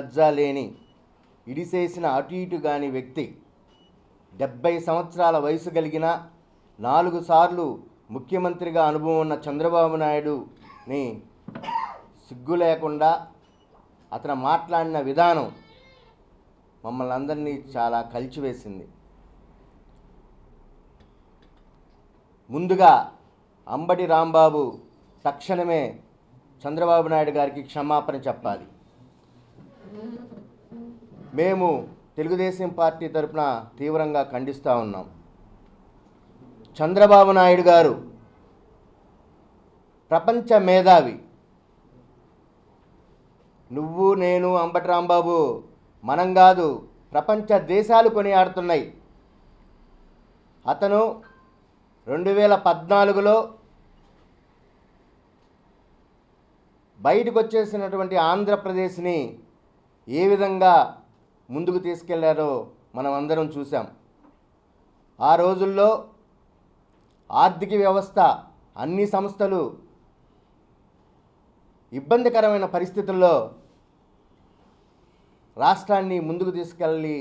లజ్జా లేని ఇడిసేసిన అటు ఇటు కాని వ్యక్తి. డెబ్బై సంవత్సరాల వయసు కలిగిన నాలుగు సార్లు ముఖ్యమంత్రిగా అనుభవం ఉన్న చంద్రబాబు నాయుడుని సిగ్గు లేకుండా అతను మాట్లాడిన విధానం మమ్మల్ని అందరినీ చాలా కలిచివేసింది. ముందుగా అంబటి రాంబాబు తక్షణమే చంద్రబాబు నాయుడు గారికి క్షమాపణ చెప్పాలి. మేము తెలుగుదేశం పార్టీ తరపున తీవ్రంగా ఖండిస్తూ ఉన్నాం. చంద్రబాబు నాయుడు గారు ప్రపంచ మేధావి. నువ్వు నేను అంబటరాంబాబు మనం కాదు ప్రపంచ దేశాలు కొనియాడుతున్నాయి. అతను రెండు వేల పద్నాలుగులో బయటకు వచ్చేసినటువంటి ఆంధ్రప్రదేశ్ని ఏ విధంగా ముందుకు తీసుకెళ్ళారో మనం అందరం చూసాం ఆ రోజుల్లో ఆర్థిక వ్యవస్థ అన్ని సంస్థలు ఇబ్బందికరమైన పరిస్థితుల్లో రాష్ట్రాన్ని ముందుకు తీసుకెళ్ళి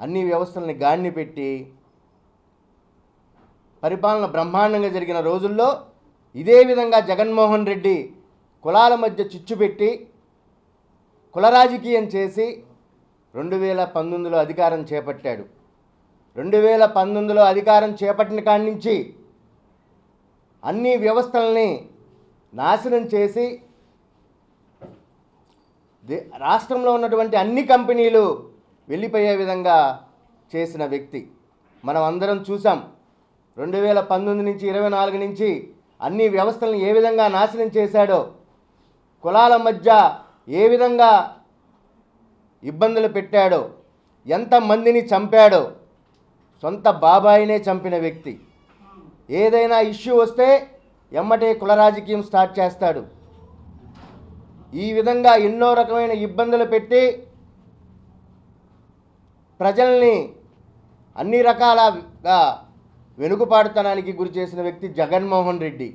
అన్ని వ్యవస్థల్ని గాడిని పెట్టి పరిపాలన బ్రహ్మాండంగా జరిగిన రోజుల్లో ఇదే విధంగా జగన్మోహన్ రెడ్డి కులాల మధ్య చిచ్చు పెట్టి కుల రాజకీయం చేసి రెండు వేల పంతొమ్మిదిలో అధికారం చేపట్టాడు. రెండు వేల పంతొమ్మిదిలో అధికారం చేపట్టిన కాడి నుంచి అన్ని వ్యవస్థల్ని నాశనం చేసి దే- రాష్ట్రంలో ఉన్నటువంటి అన్ని కంపెనీలు వెళ్ళిపోయే విధంగా చేసిన వ్యక్తి. మనం అందరం చూసాం. రెండు వేల పంతొమ్మిది నుంచి ఇరవై నాలుగు నుంచి అన్ని వ్యవస్థలను ఏ విధంగా నాశనం చేశాడో కులాల మధ్య ఏ విధంగా ఇబ్బందులు పెట్టాడో ఎంతమందిని చంపాడో సొంత బాబాయినే చంపిన వ్యక్తి. ఏదైనా ఇష్యూ వస్తే ఎమ్మటే కుల రాజకీయం స్టార్ట్ చేస్తాడు. ఈ విధంగా ఎన్నో రకమైన ఇబ్బందులు పెట్టి ప్రజల్ని అన్ని రకాలగా వెనుకపాడుతనానికి గురి చేసిన వ్యక్తి జగన్మోహన్ రెడ్డి.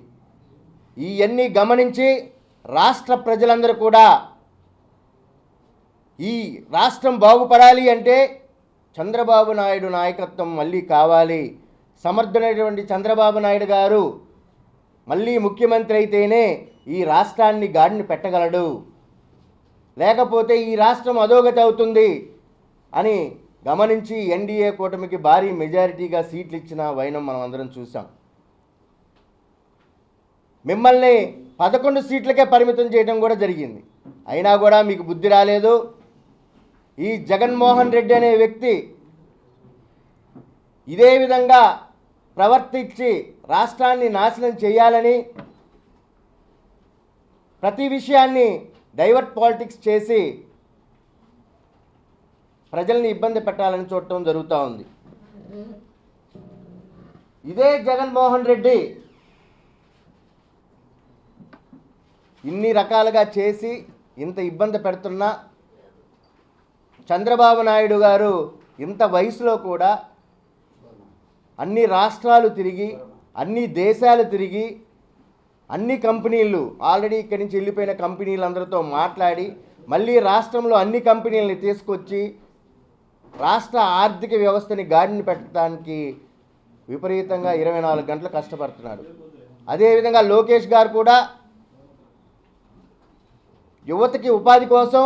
ఇవన్నీ గమనించి రాష్ట్ర ప్రజలందరూ కూడా ఈ రాష్ట్రం బాగుపడాలి అంటే చంద్రబాబు నాయుడు నాయకత్వం మళ్ళీ కావాలి. సమర్థుడైనటువంటి చంద్రబాబు నాయుడు గారు మళ్ళీ ముఖ్యమంత్రి అయితేనే ఈ రాష్ట్రాన్ని గాడిని పెట్టగలడు. లేకపోతే ఈ రాష్ట్రం అధోగతి అవుతుంది అని గమనించి ఎన్డీఏ కూటమికి భారీ మెజారిటీగా సీట్లు ఇచ్చిన వైనం మనం అందరం చూసాం మిమ్మల్ని పదకొండు సీట్లకే పరిమితం చేయడం కూడా జరిగింది. అయినా కూడా మీకు బుద్ధి రాలేదు. ఈ జగన్మోహన్ రెడ్డి అనే వ్యక్తి ఇదే విధంగా ప్రవర్తించి రాష్ట్రాన్ని నాశనం చేయాలని ప్రతి విషయాన్ని డైవర్ట్ పాలిటిక్స్ చేసి ప్రజల్ని ఇబ్బంది పెట్టాలని చూడటం జరుగుతూ ఉంది. ఇదే జగన్మోహన్ రెడ్డి ఇన్ని రకాలుగా చేసి ఇంత ఇబ్బంది పెడుతున్నా చంద్రబాబు నాయుడు గారు ఇంత వయసులో కూడా అన్ని రాష్ట్రాలు తిరిగి అన్ని దేశాలు తిరిగి అన్ని కంపెనీలు ఆల్రెడీ ఇక్కడి నుంచి వెళ్ళిపోయిన కంపెనీలందరితో మాట్లాడి మళ్ళీ రాష్ట్రంలో అన్ని కంపెనీలని తీసుకొచ్చి రాష్ట్ర ఆర్థిక వ్యవస్థని గాడిని పెట్టడానికి విపరీతంగా ఇరవై నాలుగు గంటలు కష్టపడుతున్నాడు అదేవిధంగా లోకేష్ గారు కూడా యువతకి ఉపాధి కోసం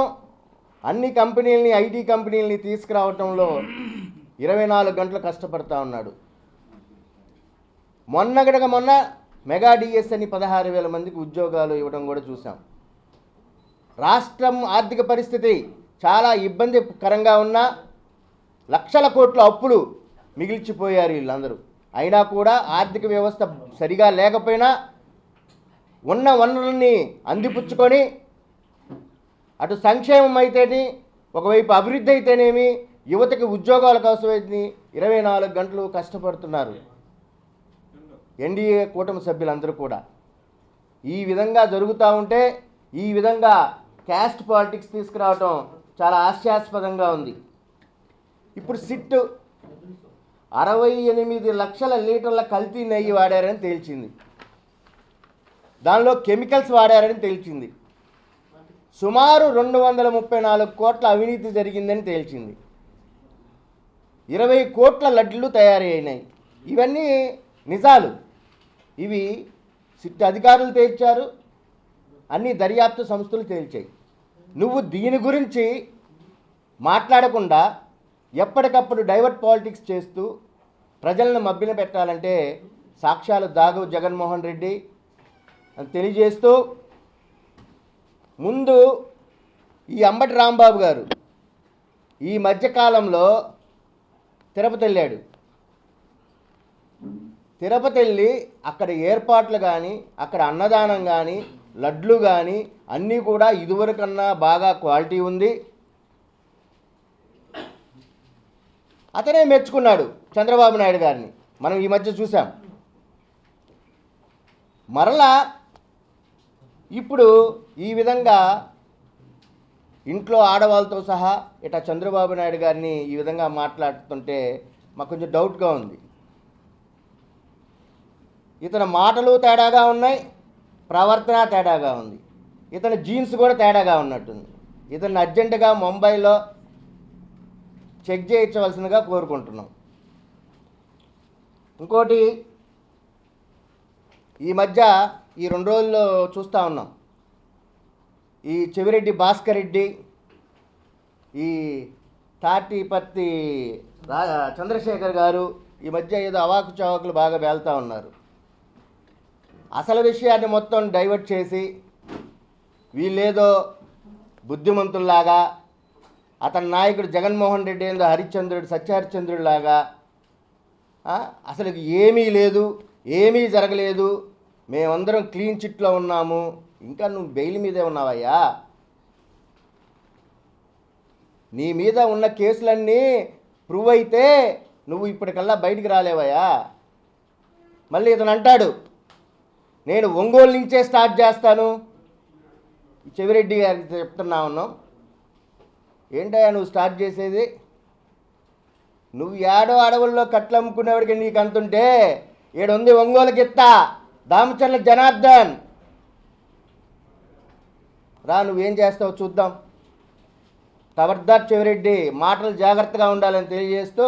అన్ని కంపెనీలని ఐటీ కంపెనీలని తీసుకురావటంలో ఇరవై నాలుగు గంటలు కష్టపడతా ఉన్నాడు. మొన్న గడక మొన్న మెగా డిఎస్ అని పదహారు వేల మందికి ఉద్యోగాలు ఇవ్వడం కూడా చూసాం రాష్ట్రం ఆర్థిక పరిస్థితి చాలా ఇబ్బందికరంగా ఉన్న లక్షల కోట్ల అప్పులు మిగిల్చిపోయారు వీళ్ళందరూ. అయినా కూడా ఆర్థిక వ్యవస్థ సరిగా లేకపోయినా ఉన్న వనరుల్ని అందిపుచ్చుకొని అటు సంక్షేమం అయితేని ఒకవైపు అభివృద్ధి అయితేనేమి యువతకి ఉద్యోగాల కోసమైతే ఇరవై నాలుగు గంటలు కష్టపడుతున్నారు. ఎన్డీఏ కూటమి సభ్యులందరూ కూడా. ఈ విధంగా జరుగుతూ ఉంటే ఈ విధంగా క్యాస్ట్ పాలిటిక్స్ తీసుకురావటం చాలా హాస్యాస్పదంగా ఉంది. ఇప్పుడు సిట్ అరవై ఎనిమిది లక్షల లీటర్ల కల్తీ నెయ్యి వాడారని తేల్చింది. దానిలో కెమికల్స్ వాడారని తేల్చింది. సుమారు రెండు వందల ముప్పై నాలుగు కోట్ల అవినీతి జరిగిందని తేల్చింది. ఇరవై కోట్ల లడ్లు తయారైనాయి. ఇవన్నీ నిజాలు. ఇవి సిట్ అధికారులు తేల్చారు. అన్ని దర్యాప్తు సంస్థలు తేల్చాయి. నువ్వు దీని గురించి మాట్లాడకుండా ఎప్పటికప్పుడు డైవర్ట్ పాలిటిక్స్ చేస్తూ ప్రజలను మబ్బిన పెట్టాలంటే సాక్ష్యాలు దాగు జగన్మోహన్ రెడ్డి అని తెలియజేస్తూ ముందు ఈ అంబటి రాంబాబు గారు ఈ మధ్యకాలంలో తిరుపతి వెళ్ళాడు. తిరుపతి వెళ్ళి అక్కడ ఏర్పాట్లు కానీ అక్కడ అన్నదానం కానీ లడ్లు కానీ అన్నీ కూడా ఇదివరకన్నా బాగా క్వాలిటీ ఉంది. అతనే మెచ్చుకున్నాడు చంద్రబాబు నాయుడు గారిని. మనం ఈ మధ్య చూసాం మరలా ఇప్పుడు ఈ విధంగా ఇంట్లో ఆడవాళ్ళతో సహా ఇట చంద్రబాబు నాయుడు గారిని ఈ విధంగా మాట్లాడుతుంటే మాకు కొంచెం డౌట్గా ఉంది. ఇతని మాటలు తేడాగా ఉన్నాయి ప్రవర్తన తేడాగా ఉంది. ఇతని జీన్స్ కూడా తేడాగా ఉన్నట్టుంది. ఇతన్ని అర్జెంటుగా ముంబైలో చెక్ చేయించవలసిందిగా కోరుకుంటున్నాం. ఇంకోటి ఈ మధ్య ఈ రెండు రోజుల్లో చూస్తూ ఉన్నాం. ఈ చెవిరెడ్డి భాస్కర్ రెడ్డి ఈ తాటిపత్తి రా చంద్రశేఖర్ గారు ఈ మధ్య ఏదో అవాకు చవాకులు బాగా వెళ్తూ ఉన్నారు. అసలు విషయాన్ని మొత్తం డైవర్ట్ చేసి వీళ్ళేదో బుద్ధిమంతుల్లాగా అతని నాయకుడు జగన్మోహన్ రెడ్డి ఏందో హరిశ్చంద్రుడు సత్యహరిశ్చంద్రుడిలాగా అసలు ఏమీ లేదు. ఏమీ జరగలేదు. మేమందరం క్లీన్ చిట్లో ఉన్నాము. ఇంకా నువ్వు బెయిల్ మీదే ఉన్నావయ్యా? నీ మీద ఉన్న కేసులన్నీ ప్రూవ్ అయితే నువ్వు ఇప్పటికల్లా బయటికి రాలేవయ్యా? మళ్ళీ ఇతను అంటాడు నేను ఒంగోలు నుంచే స్టార్ట్ చేస్తాను. చెవిరెడ్డి గారికి చెప్తున్నా ఉన్నాం. ఏంటయ్యా నువ్వు స్టార్ట్ చేసేది? నువ్వు ఏడో అడవుల్లో కట్లమ్ముకునేవాడికి నీకు అంతుంటే ఈడుంది ఒంగోలు గిత్త దామచర్ల జనార్దన్. రా నువ్వేం చేస్తావు చూద్దాం. ఖబర్దార్ చెవిరెడ్డి మాటలు జాగ్రత్తగా ఉండాలని తెలియజేస్తూ